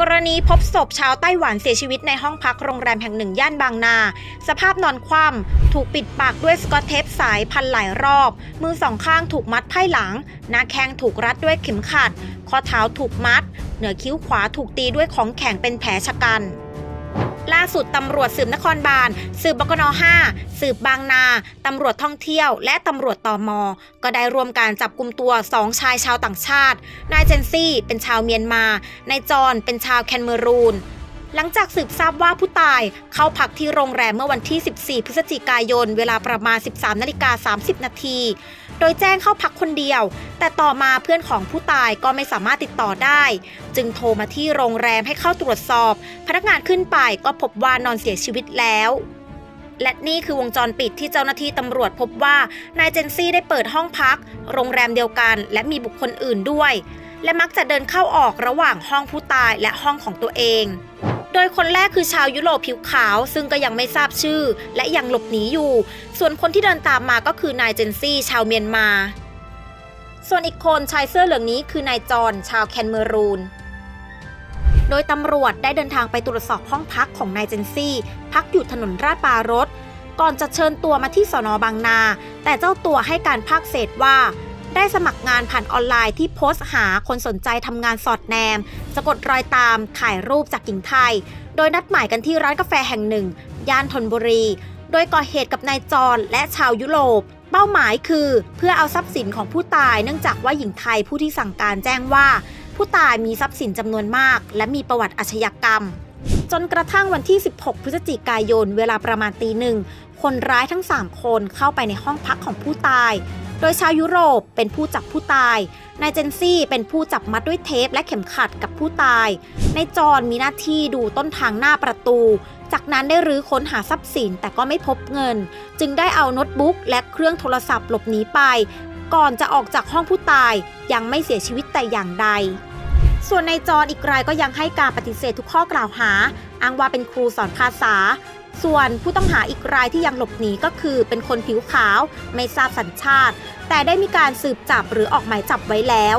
กรณีพบศพชาวไต้หวันเสียชีวิตในห้องพักโรงแรมแห่งหนึ่งย่านบางนา สภาพนอนคว่ำถูกปิดปากด้วยสกอตเทปสายพันหลายรอบ มือสองข้างถูกมัดไพ่หลัง หน้าแข้งถูกรัดด้วยเข็มขัด ข้อเท้าถูกมัด เหนือคิ้วขวาถูกตีด้วยของแข็งเป็นแผลชะกัน ล่าสุดตำรวจสืบนครบาล สืบบกน5สืบบางนาตำรวจท่องเที่ยว และตำรวจตอมอก็ได้รวมการจับกลุ่มตัว2ชายชาวต่างชาติ นายเจนซี่ เป็นชาวเมียนมา นายจอนเป็นชาวแคนเมรูนหลังจากสืบทราบว่าผู้ตายเข้าพักที่โรงแรมเมื่อวันที่ 14 พฤศจิกายน เวลาประมาณ 13 นาฬิกา 30 นาที โดยแจ้งเข้าพักคนเดียว แต่ต่อมาเพื่อนของผู้ตายก็ไม่สามารถติดต่อได้ จึงโทรมาที่โรงแรมให้เข้าตรวจสอบ พนักงานขึ้นไปก็พบว่านอนเสียชีวิตแล้วและนี่คือวงจรปิดที่เจ้าหน้าที่ตำรวจพบว่านายเจนซี่ได้เปิดห้องพัก โรงแรมเดียวกัน และมีบุคคลอื่นด้วย และมักจะเดินเข้าออกระหว่างห้องผู้ตายและห้องของตัวเอง โดยคนแรกคือชาวยุโรปผิวขาว ซึ่งก็ยังไม่ทราบชื่อ และยังหลบหนีอยู่ ส่วนคนที่เดินตามมาก็คือนายเจนซี่ ชาวเมียนมา ส่วนอีกคนชายเสื้อเหลืองนี้คือนายจอนชาวแคนเมรูนโดยตำรวจได้เดินทางไปตรวจสอบห้องพักของนายเจนซี่ พักอยู่ถนนราชปรารถก่อนจะเชิญตัวมาที่สอนอบางนา แต่เจ้าตัวให้การภาคเศษว่า ได้สมัครงานผ่านออนไลน์ที่โพสต์หาคนสนใจทำงานสอดแนม สะกดรอยตามถ่ายรูปจากหญิงไทย โดยนัดหมายกันที่ร้านกาแฟแห่งหนึ่ง ย่านธนบุรี โดยก่อเหตุกับนายจรและชาวยุโรป เป้าหมายคือ เพื่อเอาทรัพย์สินของผู้ตาย เนื่องจากว่าหญิงไทยผู้ที่สั่งการแจ้งว่า ผู้ตายมีทรัพย์สินจำนวนมาก และมีประวัติอาชญากรรม จนกระทั่งวันที่ 16 พฤศจิกายน เวลาประมาณตีหนึ่งคนร้ายทั้ง 3 คนเข้าไปในห้องพักของผู้ตาย โดยชาวยุโรปเป็นผู้จับผู้ตาย นายเจนซี่เป็นผู้จับมัดด้วยเทปและเข็มขัดกับผู้ตาย นายจอนมีหน้าที่ดูต้นทางหน้าประตู จากนั้นได้รื้อค้นหาทรัพย์สินแต่ก็ไม่พบเงิน จึงได้เอาโน้ตบุ๊กและเครื่องโทรศัพท์หลบหนีไป ก่อนจะออกจากห้องผู้ตาย ยังไม่เสียชีวิตแต่อย่างใดส่วนในจอนอีกรายก็ยังให้การปฏิเสธทุกข้อกล่าวหา อ้างว่าเป็นครูสอนภาษา ส่วนผู้ต้องหาอีกรายที่ยังหลบหนีก็คือเป็นคนผิวขาว ไม่ทราบสัญชาติ แต่ได้มีการสืบจับหรือออกหมายจับไว้แล้ว